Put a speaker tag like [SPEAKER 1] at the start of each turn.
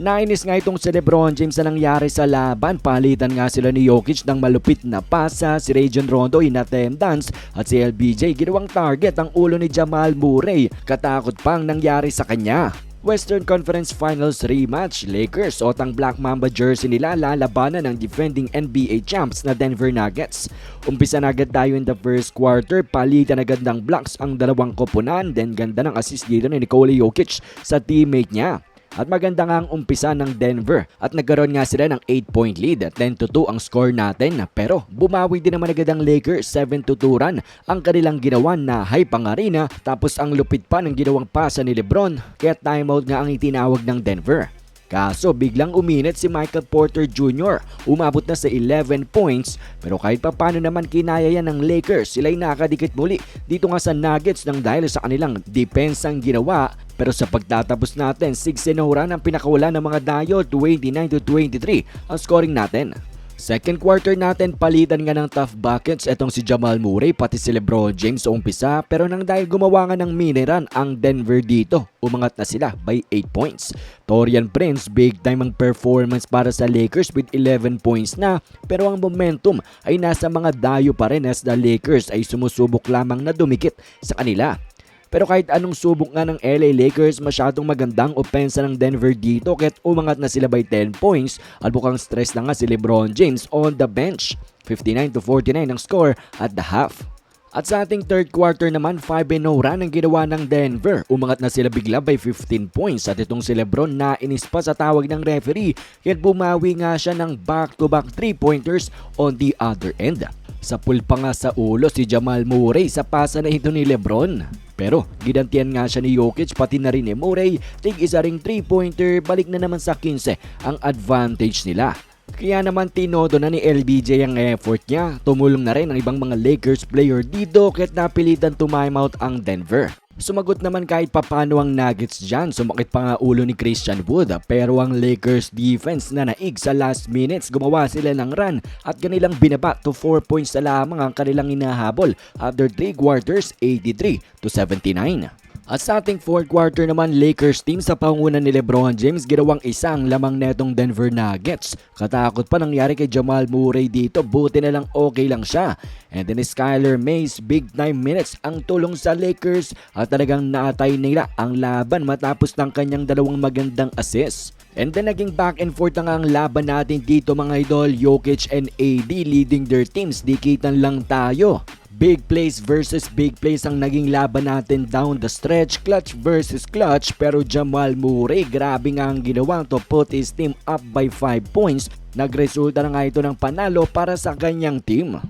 [SPEAKER 1] Nainis nga itong si Lebron James na nangyari sa laban. Palitan nga sila ni Jokic ng malupit na pasa. Si Rajon Rondo in attendance at si LBJ ginawang target ang ulo ni Jamal Murray. Katakot pang nangyari sa kanya. Western Conference Finals rematch, Lakers otang Black Mamba jersey nila lalabanan ng defending NBA champs na Denver Nuggets. Umpisa na agad tayo in the first quarter, palitan agad ng blocks ang dalawang koponan, then ganda ng assist dito ni Nikola Jokic sa teammate niya. At maganda nga ang umpisa ng Denver. At nagkaroon nga sila ng 8 point lead at 10 to 2 ang score natin. Pero bumawi din naman agad ang Lakers 7 to 2 run. Ang kanilang ginawa na high pang arena tapos ang lupit pa ng ginawang pasa ni Lebron. Kaya timeout nga ang itinawag ng Denver. Kaso biglang uminit si Michael Porter Jr. Umabot na sa 11 points pero kahit pa paano naman kinaya yan ng Lakers sila'y nakadikit muli dito nga sa Nuggets ng dahil sa kanilang depensang ginawa pero sa pagtatapos natin 6-0 run ang pinakawala ng mga Dayo 29 to 23 ang scoring natin. Second quarter natin palitan nga ng tough buckets etong si Jamal Murray pati si Lebron James sa umpisa pero nang dahil gumawa nga ng mini run ang Denver dito umangat na sila by 8 points. Torian Prince big time ang performance para sa Lakers with 11 points na pero ang momentum ay nasa mga dayo pa rin as the Lakers ay sumusubok lamang na dumikit sa kanila. Pero kahit anong subok nga ng LA Lakers, masyadong magandang opensa ng Denver dito kahit umangat na sila by 10 points at bukang stress na nga si Lebron James on the bench. 59 to 49 ang score at the half. At sa ating third quarter naman, 5-0 run ang ginawa ng Denver. Umangat na sila bigla by 15 points at itong si Lebron na inis pa sa tawag ng referee kaya bumawi nga siya ng back-to-back 3-pointers on the other end. Sa pulpa nga sa ulo si Jamal Murray sa pasa na ito ni Lebron. Pero gidantian nga siya ni Jokic pati na rin ni Murray, tig isa ring 3-pointer, balik na naman sa 15 ang advantage nila. Kaya naman tinodo na ni LBJ ang effort niya. Tumulong na rin ang ibang mga Lakers player dito kahit napilitan to out ang Denver. Sumagot naman kahit papano ang Nuggets dyan. Sumakit pa nga ulo ni Christian Wood. Pero ang Lakers defense na naig sa last minutes, gumawa sila ng run at kanilang binaba to 4 points na lamang ang kanilang inahabol after 3 quarters 83 to 79. At sa ating fourth quarter naman, Lakers team sa pangunan ni Lebron James ginawang isang lamang netong Denver Nuggets. Katakot pa nangyari kay Jamal Murray dito, buti na lang okay lang siya. And then Skyler Mays, big time minutes ang tulong sa Lakers at talagang naatay nila ang laban matapos ng kanyang dalawang magandang assists. And then naging back and forth na nga ang laban natin dito mga idol, Jokic and AD leading their teams, dikitan lang tayo. Big plays versus big plays ang naging laban natin down the stretch, clutch versus clutch. Pero Jamal Murray, grabe nga ang ginawa to put his team up by 5 points. Nagresulta na nga ito ng panalo para sa kanyang team.